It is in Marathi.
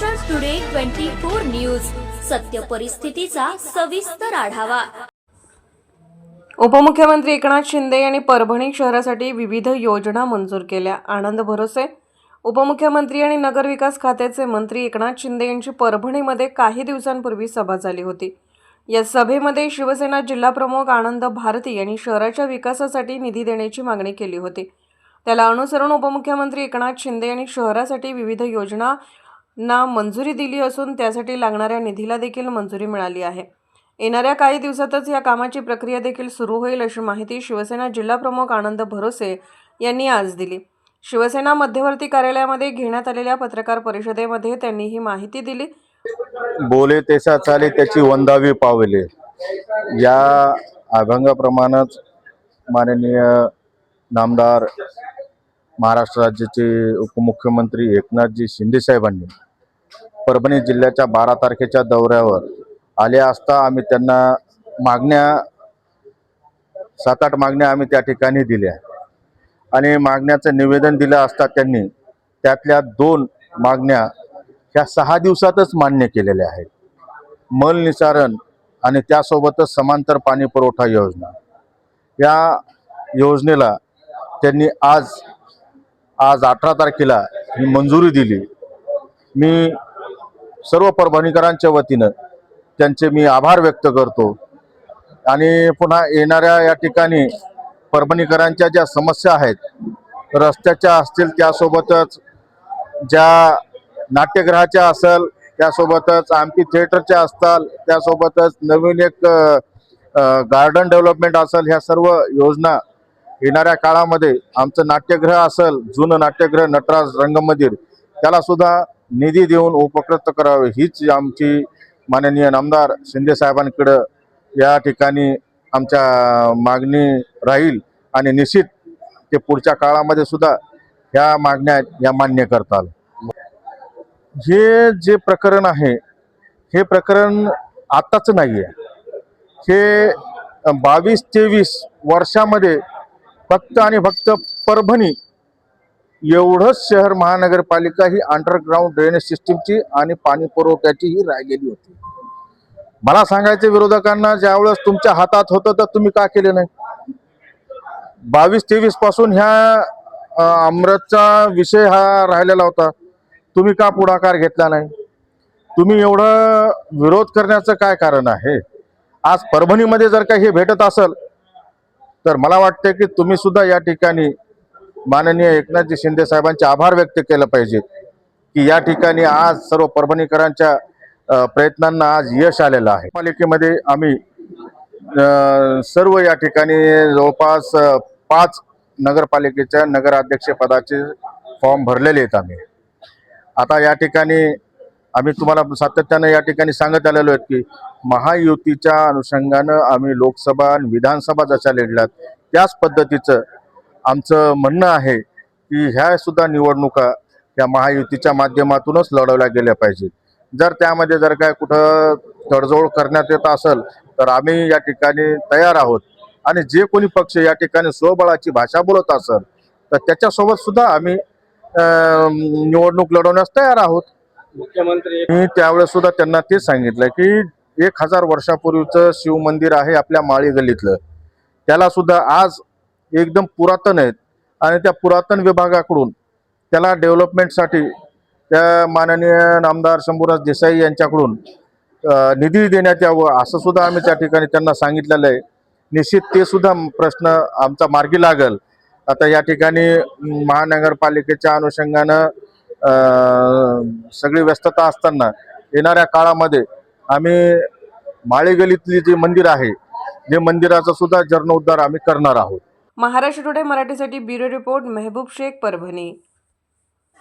Maharashtra today twenty four news सत्य परिस्थितीचा सविस्तर आढावा. उपमुख्यमंत्री एकनाथ शिंदे यांनी परभणी शहरासाठी विविध योजना मंजूर केल्या. आनंद भरोसे. उपमुख्यमंत्री आणि नगरविकास खात्याचे मंत्री एकनाथ शिंदे यांची परभणीमध्ये काही दिवसांपूर्वी सभा झाली होती. या सभेमध्ये शिवसेना जिल्हाप्रमुख आनंद भारती यांनी शहराच्या विकासासाठी निधी देण्याची मागणी केली होती. त्याला अनुसरून उपमुख्यमंत्री एकनाथ शिंदे यांनी शहरासाठी विविध योजना ना मंजुरी दिली असून त्यासाठी लागणाऱ्या निधीला देखील मंजुरी मिळाली आहे. येणाऱ्या काही दिवसातच या कामाची प्रक्रिया देखील सुरू होईल अशी माहिती शिवसेना जिल्हाप्रमुख आनंद भरोसे यांनी आज दिली. शिवसेना मध्यवर्ती कार्यालयामध्ये घेण्यात आलेल्या पत्रकार परिषदेमध्ये त्यांनी ही माहिती दिली. बोले तेसा चाले त्याची वंदावी पावले. या अभंगाप्रमाणेच माननीय नामदार महाराष्ट्र राज्याचे उपमुख्यमंत्री एकनाथजी शिंदे साहेबांनी परभणी जिल्ह्याच्या बारा तारखेच्या दौऱ्यावर आले असता आम्ही त्यांना मागण्या सात आठ मागण्या आम्ही त्या ठिकाणी दिल्या. आणि मागण्याचं निवेदन दिलं असता त्यांनी त्यातल्या दोन मागण्या ह्या सहा दिवसातच मान्य केलेल्या आहेत. मल निसारण आणि त्यासोबतच समांतर पाणी पुरवठा योजना. या योजनेला त्यांनी आज आज अठरा तारखेला ही मंजुरी दिली. मी सर्व परभणीकरांच्या वतीनं त्यांचे मी आभार व्यक्त करतो. आणि पुन्हा येणाऱ्या या ठिकाणी परभणीकरांच्या ज्या समस्या आहेत रस्त्याच्या असतील त्यासोबतच ज्या नाट्यगृहाच्या असेल त्यासोबतच आमपी थिएटरच्या असतात त्यासोबतच नवीन एक गार्डन डेव्हलपमेंट असेल ह्या सर्व योजना येणाऱ्या काळामध्ये आमचं नाट्यगृह असेल जुनं नाट्यगृह नटराज रंगमंदिर त्याला सुद्धा निधी देऊन उपकृत करावे हीच आमची माननीय आमदार शिंदे साहेबांकडं या ठिकाणी आमच्या मागणी राहील आणि निश्चित ते पुढच्या काळामध्ये सुद्धा ह्या मागण्या या मान्य करताल. हे जे प्रकरण आहे हे प्रकरण आत्ताच नाही आहे हे बावीस तेवीस वर्षामध्ये फक्त आणि फक्त परभणी एवढंच शहर महानगरपालिका ही अंडरग्राऊंड ड्रेनेज सिस्टीमची आणि पाणी पुरवठ्याची ही राहिलेली होती. मला सांगायचं विरोधकांना ज्यावेळेस तुमच्या हातात होतं तर तुम्ही का केले नाही? बावीस तेवीसपासून ह्या अमृतचा विषय हा राहिलेला होता. तुम्ही का पुढाकार घेतला नाही? तुम्ही एवढं विरोध करण्याचं काय कारण आहे? आज परभणीमध्ये जर का हे भेटत असेल तर मला वाटतं की तुम्ही सुद्धा या ठिकाणी माननीय एकनाथजी शिंदे साहेबांचे आभार व्यक्त केलं पाहिजे की या ठिकाणी आज सर्व परभणीकरांच्या प्रयत्नांना आज यश आलेलं आहे. पालिकेमध्ये आम्ही सर्व या ठिकाणी जवळपास पाच नगरपालिकेच्या नगराध्यक्षपदाचे फॉर्म भरलेले आहेत आम्ही. आता या ठिकाणी आम्ही तुम्हाला सातत्यानं या ठिकाणी सांगत आलेलो आहेत की महायुतीच्या अनुषंगानं आम्ही लोकसभा आणि विधानसभा जशा लढल्यात त्याच पद्धतीचं आमचं म्हणणं आहे की ह्या सुद्धा निवडणुका त्या महायुतीच्या माध्यमातूनच लढवल्या गेल्या पाहिजेत. जर त्यामध्ये जर काय कुठं तडजोड करण्यात येत असेल तर आम्ही या ठिकाणी तयार आहोत. आणि जे कोणी पक्ष या ठिकाणी स्वबळाची भाषा बोलत असेल तर त्याच्यासोबत सुद्धा आम्ही निवडणूक लढवण्यास तयार आहोत. मुख्यमंत्री मी त्यावेळेस सुद्धा त्यांना तेच सांगितलं की एक हजार वर्षापूर्वीचं शिवमंदिर आहे आपल्या माळी गल्लीतलं. त्याला सुद्धा आज एकदम पुरातन आहेत. आणि त्या पुरातन विभागाकडून त्याला डेव्हलपमेंटसाठी त्या माननीय नामदार शंभूराज देसाई यांच्याकडून निधी देण्यात यावं असं सुद्धा आम्ही त्या ठिकाणी त्यांना सांगितलेलं आहे. निश्चित ते सुद्धा प्रश्न आमचा मार्गी लागल. आता या ठिकाणी महानगरपालिकेच्या अनुषंगानं सगळी व्यस्तता असताना येणाऱ्या काळामध्ये आम्ही माळेगलीतली जे मंदिर आहे जे मंदिराचा सुद्धा जीर्णोद्धार आम्ही करणार आहोत. महाराष्ट्र टुडे मराठीसाठी ब्युरो रिपोर्ट मेहबूब शेख परभणी.